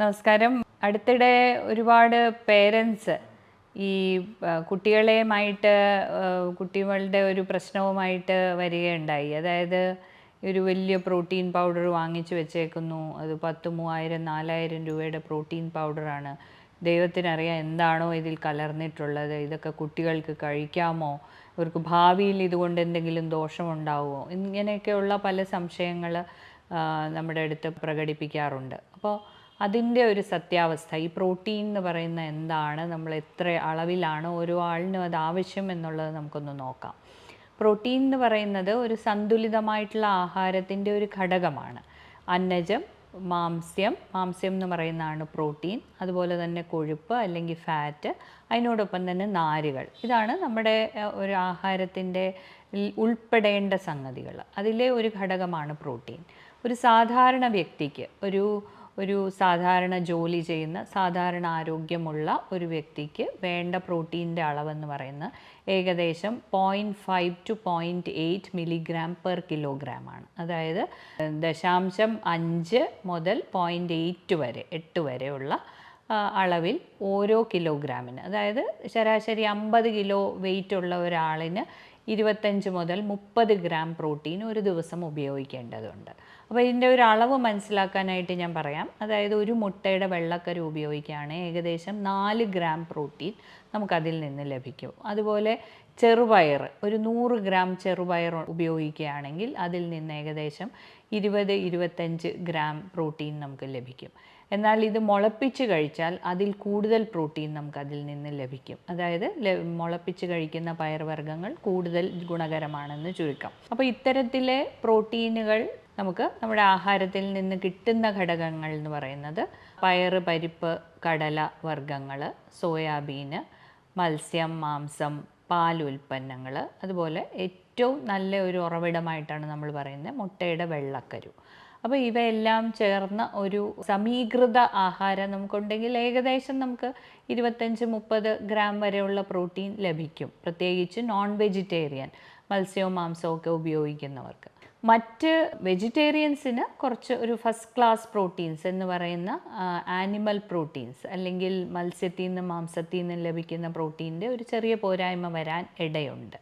നമസ്കാരം. അടുത്തിടെ ഒരുപാട് പേരൻസ് ഈ കുട്ടികളെയുമായിട്ട് കുട്ടികളുടെ ഒരു പ്രശ്നവുമായിട്ട് വരികയുണ്ടായി. അതായത് ഒരു വലിയ പ്രോട്ടീൻ പൗഡർ വാങ്ങിച്ചു വെച്ചേക്കുന്നു. അത് പത്ത് മൂവായിരം നാലായിരം രൂപയുടെ പ്രോട്ടീൻ പൗഡറാണ്. ദൈവത്തിനറിയാം എന്താണോ ഇതിൽ കലർന്നിട്ടുള്ളത്. ഇതൊക്കെ കുട്ടികൾക്ക് കഴിക്കാമോ? ഇവർക്ക് ഭാവിയിൽ ഇതുകൊണ്ട് എന്തെങ്കിലും ദോഷമുണ്ടാവുമോ? ഇങ്ങനെയൊക്കെയുള്ള പല സംശയങ്ങൾ നമ്മുടെ അടുത്ത് പ്രകടിപ്പിക്കാറുണ്ട്. അപ്പോൾ അതിന്റെ ഒരു സത്യാവസ്ഥ ഈ പ്രോട്ടീൻ എന്ന് പറയുന്ന എന്താണ് നമ്മൾ എത്ര അളവിലാണ് ഓരോ ആളിനും അത് ആവശ്യം എന്നുള്ളത് നമുക്കൊന്ന് നോക്കാം. പ്രോട്ടീൻ എന്ന് പറയുന്നത് ഒരു സന്തുലിതമായിട്ടുള്ള ആഹാരത്തിന്റെ ഒരു ഘടകമാണ്. അന്നജം മാംസ്യം മാംസ്യം എന്ന് പറയുന്നതാണ് പ്രോട്ടീൻ അതുപോലെ തന്നെ കൊഴുപ്പ് അല്ലെങ്കിൽ ഫാറ്റ് അതിനോടൊപ്പം തന്നെ നാരുകൾ. ഇതാണ് നമ്മുടെ ഒരു ആഹാരത്തിന്റെ ഉൾപ്പെടേണ്ട സംഗതികൾ. അതിലെ ഒരു ഘടകമാണ് പ്രോട്ടീൻ. ഒരു സാധാരണ വ്യക്തിക്ക് ഒരു ഒരു സാധാരണ ജോലി ചെയ്യുന്ന സാധാരണ ആരോഗ്യമുള്ള ഒരു വ്യക്തിക്ക് വേണ്ട പ്രോട്ടീന്റെ അളവെന്ന് പറയുന്നത് ഏകദേശം point five two point eight milligram per kilogram ആണ്. അതായത് ദശാംശം അഞ്ച് മുതൽ പോയിന്റ് എയ്റ്റ് വരെ എട്ട് വരെയുള്ള അളവിൽ ഓരോ കിലോഗ്രാമിന് അതായത് ശരാശരി അമ്പത് കിലോ വെയിറ്റ് ഉള്ള ഒരാളിന് ഇരുപത്തഞ്ച് മുതൽ മുപ്പത് ഗ്രാം പ്രോട്ടീൻ ഒരു ദിവസം ഉപയോഗിക്കേണ്ടതുണ്ട്. അപ്പോൾ ഇതിന്റെ ഒരു അളവ് മനസ്സിലാക്കാനായിട്ട് ഞാൻ പറയാം. അതായത് ഒരു മുട്ടയുടെ വെള്ളക്കരു ഉപയോഗിക്കുകയാണെങ്കിൽ ഏകദേശം നാല് ഗ്രാം പ്രോട്ടീൻ നമുക്കതിൽ നിന്ന് ലഭിക്കും. അതുപോലെ ചെറുപയർ ഒരു നൂറ് ഗ്രാം ചെറുപയർ ഉപയോഗിക്കുകയാണെങ്കിൽ അതിൽ നിന്ന് ഏകദേശം ഇരുപത് ഇരുപത്തഞ്ച് ഗ്രാം പ്രോട്ടീൻ നമുക്ക് ലഭിക്കും. എന്നാൽ ഇത് മുളപ്പിച്ച് കഴിച്ചാൽ അതിൽ കൂടുതൽ പ്രോട്ടീൻ നമുക്ക് അതിൽ നിന്ന് ലഭിക്കും. അതായത് മുളപ്പിച്ച് കഴിക്കുന്ന പയർവർഗങ്ങൾ കൂടുതൽ ഗുണകരമാണെന്ന് ചുരുക്കം. അപ്പോൾ ഇത്തരത്തിലെ പ്രോട്ടീനുകൾ നമുക്ക് നമ്മുടെ ആഹാരത്തിൽ നിന്ന് കിട്ടുന്ന ഘടകങ്ങൾ എന്ന് പറയുന്നത് പയർ പരിപ്പ് കടല വർഗങ്ങൾ സോയാബീന് മത്സ്യം മാംസം പാൽ ഉൽപ്പന്നങ്ങൾ അതുപോലെ ഏറ്റവും നല്ല ഒരു ഉറവിടമായിട്ടാണ് നമ്മൾ പറയുന്നത് മുട്ടയുടെ വെള്ളക്കരു. അപ്പോൾ ഇവയെല്ലാം ചേർന്ന ഒരു സമീകൃത ആഹാരം നമുക്കുണ്ടെങ്കിൽ ഏകദേശം നമുക്ക് ഇരുപത്തഞ്ച് മുപ്പത് ഗ്രാം വരെയുള്ള പ്രോട്ടീൻ ലഭിക്കും. പ്രത്യേകിച്ച് നോൺ വെജിറ്റേറിയൻ മത്സ്യവും മാംസവും ഒക്കെ ഉപയോഗിക്കുന്നവർക്ക്. മറ്റ് വെജിറ്റേറിയൻസിന് കുറച്ച് ഒരു ഫസ്റ്റ് ക്ലാസ് പ്രോട്ടീൻസ് എന്ന് പറയുന്ന ആനിമൽ പ്രോട്ടീൻസ് അല്ലെങ്കിൽ മത്സ്യത്തിൽ നിന്ന് മാംസത്തിൽ നിന്ന് ലഭിക്കുന്ന പ്രോട്ടീന്റെ ഒരു ചെറിയ പോരായ്മ വരാൻ ഇടയുണ്ട്.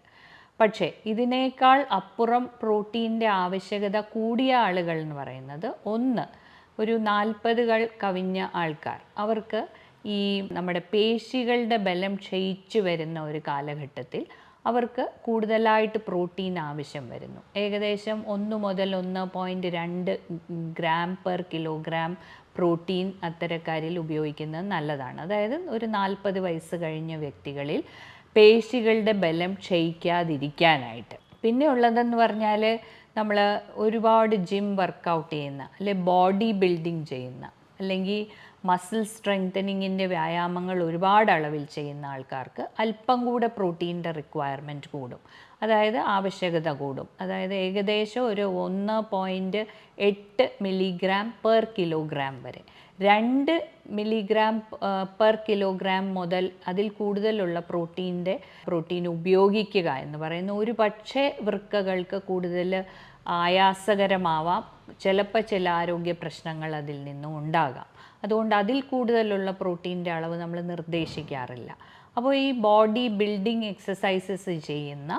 പക്ഷേ ഇതിനേക്കാൾ അപ്പുറം പ്രോട്ടീന്റെ ആവശ്യകത കൂടിയ ആളുകൾ എന്ന് പറയുന്നത് ഒന്ന് ഒരു നാൽപ്പതുകൾ കവിഞ്ഞ ആൾക്കാർ. അവർക്ക് ഈ നമ്മുടെ പേശികളുടെ ബലം ക്ഷയിച്ചു വരുന്ന ഒരു കാലഘട്ടത്തിൽ അവർക്ക് കൂടുതലായിട്ട് പ്രോട്ടീൻ ആവശ്യം വരുന്നു. ഏകദേശം ഒന്ന് മുതൽ ഒന്ന് പോയിന്റ് രണ്ട് ഗ്രാം പെർ കിലോഗ്രാം പ്രോട്ടീൻ അത്തരക്കാരിൽ ഉപയോഗിക്കുന്നത് നല്ലതാണ്. അതായത് ഒരു നാൽപ്പത് വയസ്സ് കഴിഞ്ഞ വ്യക്തികളിൽ പേശികളുടെ ബലം ക്ഷയിക്കാതിരിക്കാനായിട്ട്. പിന്നെ ഉള്ളതെന്ന് പറഞ്ഞാൽ നമ്മൾ ഒരുപാട് ജിം വർക്കൗട്ട് ചെയ്യുന്ന അല്ലെ ബോഡി ബിൽഡിംഗ് ചെയ്യുന്ന അല്ലെങ്കിൽ മസിൽ സ്ട്രെങ്തനിങ്ങിന്റെ വ്യായാമങ്ങൾ ഒരുപാട് അളവിൽ ചെയ്യുന്ന ആൾക്കാർക്ക് അല്പം കൂടെ പ്രോട്ടീന്റെ റിക്വയർമെന്റ് കൂടും. അതായത് ആവശ്യകത കൂടും. അതായത് ഏകദേശം ഒരു ഒന്ന് പോയിന്റ് എട്ട് മില്ലിഗ്രാം പെർ കിലോഗ്രാം വരെ. രണ്ട് മില്ലിഗ്രാം പെർ കിലോഗ്രാം മുതൽ അതിൽ കൂടുതലുള്ള പ്രോട്ടീന്റെ പ്രോട്ടീൻ ഉപയോഗിക്കുക എന്ന് പറയുന്ന ഒരു പക്ഷേ വൃക്കകൾക്ക് കൂടുതൽ ആയാസകരമാവാം. ചിലപ്പോൾ ചില ആരോഗ്യ പ്രശ്നങ്ങൾ അതിൽ നിന്നും ഉണ്ടാകാം. അതുകൊണ്ട് അതിൽ കൂടുതലുള്ള പ്രോട്ടീന്റെ അളവ് നമ്മൾ നിർദ്ദേശിക്കാറില്ല. അപ്പോൾ ഈ ബോഡി ബിൽഡിംഗ് എക്സസൈസസ് ചെയ്യുന്ന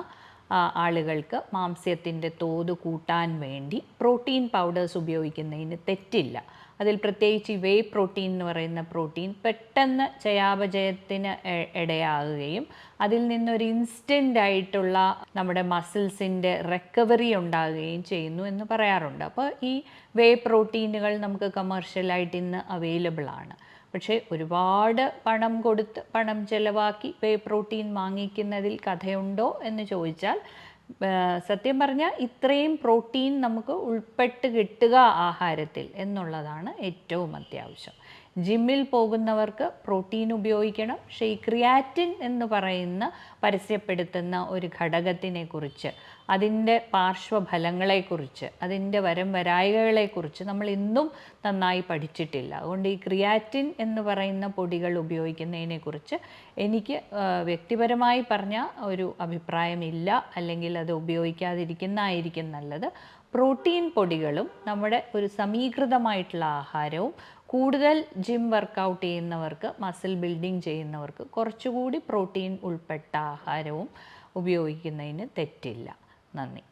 ആളുകൾക്ക് മാംസ്യത്തിന്റെ തോത് കൂട്ടാൻ വേണ്ടി പ്രോട്ടീൻ പൗഡേഴ്സ് ഉപയോഗിക്കുന്നതിന് തെറ്റില്ല. അതിൽ പ്രത്യേകിച്ച് വേ പ്രോട്ടീൻ എന്ന് പറയുന്ന പ്രോട്ടീൻ പെട്ടെന്ന് ചയാപചയത്തിന് ഇടയാകുകയും അതിൽ നിന്നൊരു ഇൻസ്റ്റന്റ് ആയിട്ടുള്ള നമ്മുടെ മസിൽസിന്റെ റിക്കവറി ഉണ്ടാകുകയും ചെയ്യുന്നു എന്ന് പറയാറുണ്ട്. അപ്പോൾ ഈ വേ പ്രോട്ടീനുകൾ നമുക്ക് കമേർഷ്യലായിട്ട് ഇന്ന് അവൈലബിൾ ആണ്. പക്ഷേ ഒരുപാട് പണം കൊടുത്ത് പണം ചിലവാക്കി വേ പ്രോട്ടീൻ വാങ്ങിക്കുന്നതിൽ കഥയുണ്ടോ എന്ന് ചോദിച്ചാൽ സത്യം പറഞ്ഞാൽ ഇത്രയും പ്രോട്ടീൻ നമുക്ക് ഉൾപ്പെട്ട് കിട്ടുക ആഹാരത്തിൽ എന്നുള്ളതാണ് ഏറ്റവും അത്യാവശ്യം. ജിമ്മിൽ പോകുന്നവർക്ക് പ്രോട്ടീൻ ഉപയോഗിക്കണം. പക്ഷേ ഈ ക്രിയാറ്റിൻ എന്ന് പറയുന്ന പരസ്യപ്പെടുത്തുന്ന ഒരു ഘടകത്തിനെ കുറിച്ച് അതിന്റെ പാർശ്വഫലങ്ങളെക്കുറിച്ച് അതിന്റെ വരം വരായികളെക്കുറിച്ച് നമ്മൾ ഇന്നും നന്നായി പഠിച്ചിട്ടില്ല. അതുകൊണ്ട് ഈ ക്രിയാറ്റിൻ എന്ന് പറയുന്ന പൊടികൾ ഉപയോഗിക്കുന്നതിനെക്കുറിച്ച് എനിക്ക് വ്യക്തിപരമായി പറഞ്ഞ ഒരു അഭിപ്രായമില്ല. അല്ലെങ്കിൽ അത് ഉപയോഗിക്കാതിരിക്കുന്നതായിരിക്കും നല്ലത്. പ്രോട്ടീൻ പൊടികളും നമ്മുടെ ഒരു സമീകൃതമായിട്ടുള്ള ആഹാരവും കൂടുതൽ ജിം വർക്കൗട്ട് ചെയ്യുന്നവർക്ക് മസിൽ ബിൽഡിംഗ് ചെയ്യുന്നവർക്ക് കുറച്ചുകൂടി പ്രോട്ടീൻ ഉൾപ്പെട്ട ആഹാരവും ഉപയോഗിക്കുന്നതിന് തെറ്റില്ല. നന്ദി